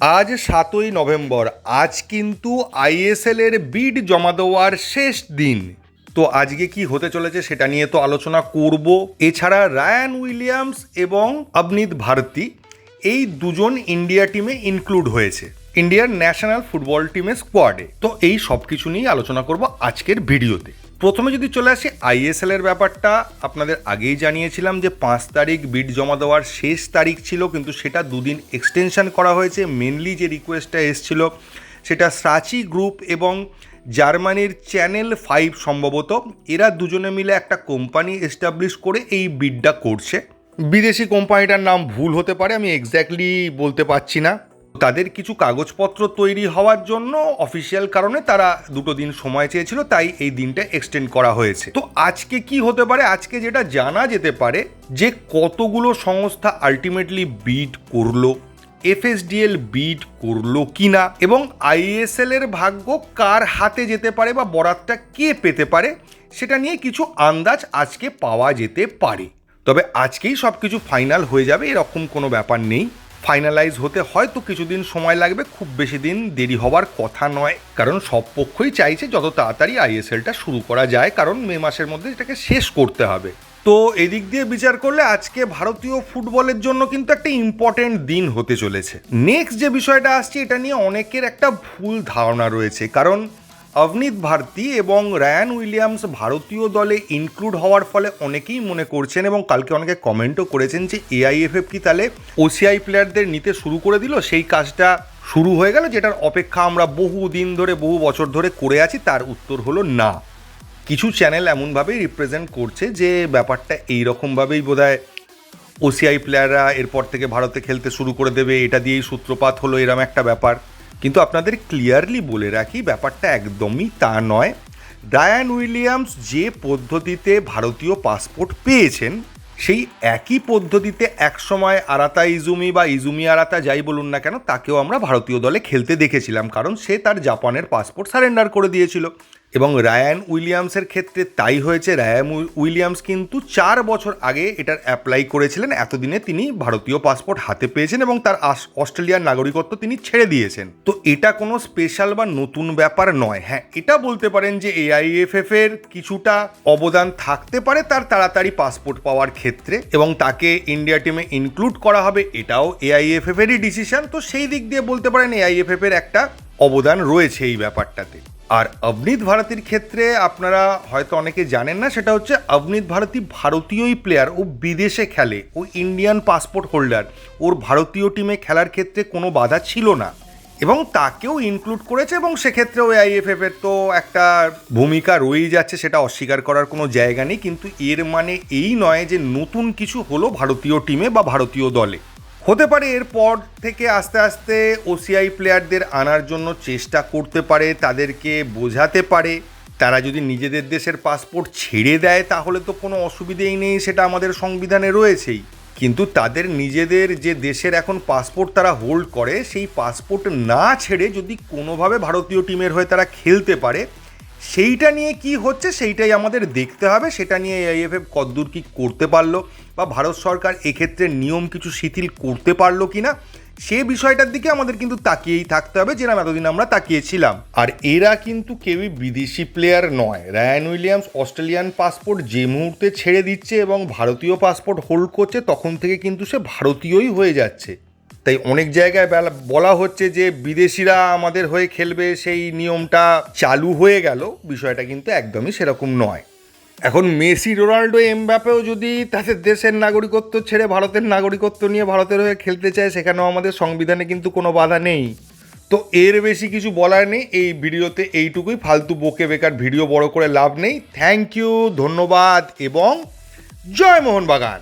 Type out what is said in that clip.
আজ সাতই নভেম্বর, আজ কিন্তু আইএসএল এর বিড জমা দেওয়ার শেষ দিন। তো আজকে কি হতে চলেছে সেটা নিয়ে তো আলোচনা করব। এছাড়া রায়ান উইলিয়ামস এবং অবনীত ভারতী, এই দুজন ইন্ডিয়া টিমে ইনক্লুড হয়েছে। ইন্ডিয়ার ন্যাশনাল ফুটবল টিমের স্কোয়াডে তো এই সব কিছু নিয়েই আলোচনা করব আজকের ভিডিওতে। প্রথমে যদি চলে আসি আইএসএল এর ব্যাপারটা, আপনাদের আগেই জানিয়েছিলাম যে পাঁচ তারিখ বিড জমা দেওয়ার শেষ তারিখ ছিল, কিন্তু সেটা দুদিন এক্সটেনশন করা হয়েছে। মেনলি যে রিকোয়েস্টটা এসছিল, সেটা সাচি গ্রুপ এবং জার্মানির চ্যানেল ফাইভ সম্ভবত। এরা দুজনে মিলে একটা কোম্পানি এস্টাবলিশ করে এই বিডটা করছে। বিদেশি কোম্পানিটার নাম ভুল হতে পারে, আমি এক্স্যাক্টলি বলতে পারছি না। তাদের কিছু কাগজপত্র তৈরি হওয়ার জন্য অফিসিয়াল কারণে তারা দুটো দিন সময় চেয়েছিল, তাই এই দিনটা এক্সটেন্ড করা হয়েছে। তো আজকে কি হতে পারে? আজকে যেটা জানা যেতে পারে যে কতগুলো সংস্থা আলটিমেটলি বিড করল এফএসডিএল বিড করল কিনা, এবং আইএসএল এর ভাগ্য কার হাতে যেতে পারে বা বরাতটা কে পেতে পারে, সেটা নিয়ে কিছু আন্দাজ আজকে পাওয়া যেতে পারে। তবে আজকেই সব কিছু ফাইনাল হয়ে যাবে, এরকম কোনো ব্যাপার নেই। ফাইনালাইজ হতে হয়তো কিছুদিন সময় লাগবে, খুব বেশি দিন দেরি হওয়ার কথা নয়। কারণ সব পক্ষই চাইছে যত তাড়াতাড়ি আইএসএলটা শুরু করা যায়, কারণ মে মাসের মধ্যে এটাকে শেষ করতে হবে। তো এদিক দিয়ে বিচার করলে আজকে ভারতীয় ফুটবলের জন্য কিন্তু একটা ইম্পর্টেন্ট দিন হতে চলেছে। নেক্সট যে বিষয়টা আসছে, এটা নিয়ে অনেকের একটা ভুল ধারণা রয়েছে। কারণ অবনীত ভারতী এবং রায়ান উইলিয়ামস ভারতীয় দলে ইনক্লুড হওয়ার ফলে অনেকেই মনে করছেন এবং কালকে অনেকে কমেন্টও করেছেন যে এআইএফএফ কি তাহলে ওসিআই প্লেয়ারদের নিতে শুরু করে দিল? সেই কাজটা শুরু হয়ে গেল, যেটার অপেক্ষা আমরা বহু দিন ধরে, বহু বছর ধরে করে আছি, তার উত্তর হলো না। কিছু চ্যানেল এমনভাবেই রিপ্রেজেন্ট করছে যে ব্যাপারটা এইরকমভাবেই বোধ হয় ওসিআই প্লেয়াররা এরপর থেকে ভারতে খেলতে শুরু করে দেবে, এটা দিয়েই সূত্রপাত হলো, এরম একটা ব্যাপার। কিন্তু আপনাদের ক্লিয়ারলি বলে রাখি, ব্যাপারটা একদমই তা নয়। ডায়ান উইলিয়ামস যে পদ্ধতিতে ভারতীয় পাসপোর্ট পেয়েছেন, সেই একই পদ্ধতিতে একসময় আরাতা ইজুমি বা ইজুমি আরাতা যাই বলুন না কেন, তাকেও আমরা ভারতীয় দলে খেলতে দেখেছিলাম, কারণ সে তার জাপানের পাসপোর্ট সারেন্ডার করে দিয়েছিল। এবং রায়ান উইলিয়ামসের ক্ষেত্রে তাই হয়েছে। রায়ান উই- উইলিয়ামস কিন্তু চার বছর আগে এটার অ্যাপ্লাই করেছিলেন। এতদিনে তিনি ভারতীয় পাসপোর্ট হাতে পেয়েছেন এবং তার অস্ট্রেলিয়ার নাগরিকত্ব তিনি ছেড়ে দিয়েছেন। তো এটা কোনো স্পেশাল বা নতুন ব্যাপার নয়। হ্যাঁ এটা বলতে পারেন যে এআইএফএফ এর কিছুটা অবদান থাকতে পারে তার তাড়াতাড়ি পাসপোর্ট পাওয়ার ক্ষেত্রে এবং তাকে ইন্ডিয়া টিমে ইনক্লুড করা হবে। এটাও এআইএফএফ এরই ডিসিশন তো সেই দিক দিয়ে বলতে পারেন এআইএফএফ এর একটা অবদান রয়েছে এই ব্যাপারটাতে। আর অবনীত ভারতীর ক্ষেত্রে আপনারা হয়তো অনেকে জানেন না, সেটা হচ্ছে অবনীত ভারতী ভারতীয়ই প্লেয়ার ও বিদেশে খেলে। ও ইন্ডিয়ান পাসপোর্ট হোল্ডার ওর ভারতীয় টিমে খেলার ক্ষেত্রে কোনো বাধা ছিল না। এবং তাকেও ইনক্লুড করেছে এবং সেক্ষেত্রে ওই আইএফএফ এর তো একটা ভূমিকা রয়েই যাচ্ছে, সেটা অস্বীকার করার কোনো জায়গা নেই। কিন্তু এর মানে এই নয় যে নতুন কিছু হলো ভারতীয় টিমে বা ভারতীয় দলে। হতে পারে এরপর থেকে আস্তে আস্তে ওসিআই প্লেয়ারদের আনার জন্য চেষ্টা করতে পারে, তাদেরকে বোঝাতে পারে। তারা যদি নিজেদের দেশের পাসপোর্ট ছেড়ে দেয়, তাহলে তো কোনো অসুবিধেই নেই, সেটা আমাদের সংবিধানে রয়েছেই। কিন্তু তাদের নিজেদের যে দেশের এখন পাসপোর্ট তারা হোল্ড করে, সেই পাসপোর্ট না ছেড়ে যদি কোনোভাবে ভারতীয় টিমের হয়ে তারা খেলতে পারে সেইটা নিয়ে কি হচ্ছে সেইটাই আমাদের দেখতে হবে। সেটা নিয়ে আইএফএফ কদ্দূর কি করতে পারল বা ভারত সরকার এক্ষেত্রে নিয়ম কিছু শিথিল করতে পারল কি না সে বিষয়টার দিকে আমাদের কিন্তু তাকিয়েই থাকতে হবে যেরকম এতদিন আমরা তাকিয়েছিলাম। আর এরা কিন্তু কেউই বিদেশি প্লেয়ার নয়। রায়ান উইলিয়ামস অস্ট্রেলিয়ান পাসপোর্ট যে মুহূর্তে ছেড়ে দিচ্ছে এবং ভারতীয় পাসপোর্ট হোল্ড করছে, তখন থেকে কিন্তু সে ভারতীয়ই হয়ে যাচ্ছে। তাই অনেক জায়গায় বলা হচ্ছে যে বিদেশিরা আমাদের হয়ে খেলবে, সেই নিয়মটা চালু হয়ে গেল। বিষয়টা কিন্তু একদমই সেরকম নয়। এখন মেসি, রোনাল্ডো, এমবাপেও যদি তাদের দেশের নাগরিকত্ব ছেড়ে ভারতের নাগরিকত্ব নিয়ে ভারতের হয়ে খেলতে চায়, সেখানেও আমাদের সংবিধানে কিন্তু কোনো বাধা নেই। তো এর বেশি কিছু বলার নেই। এই ভিডিওতে এইটুকুই। ফালতু বকে বেকার ভিডিও বড় করে লাভ নেই। থ্যাংক ইউ ধন্যবাদ, এবং জয় মোহন বাগান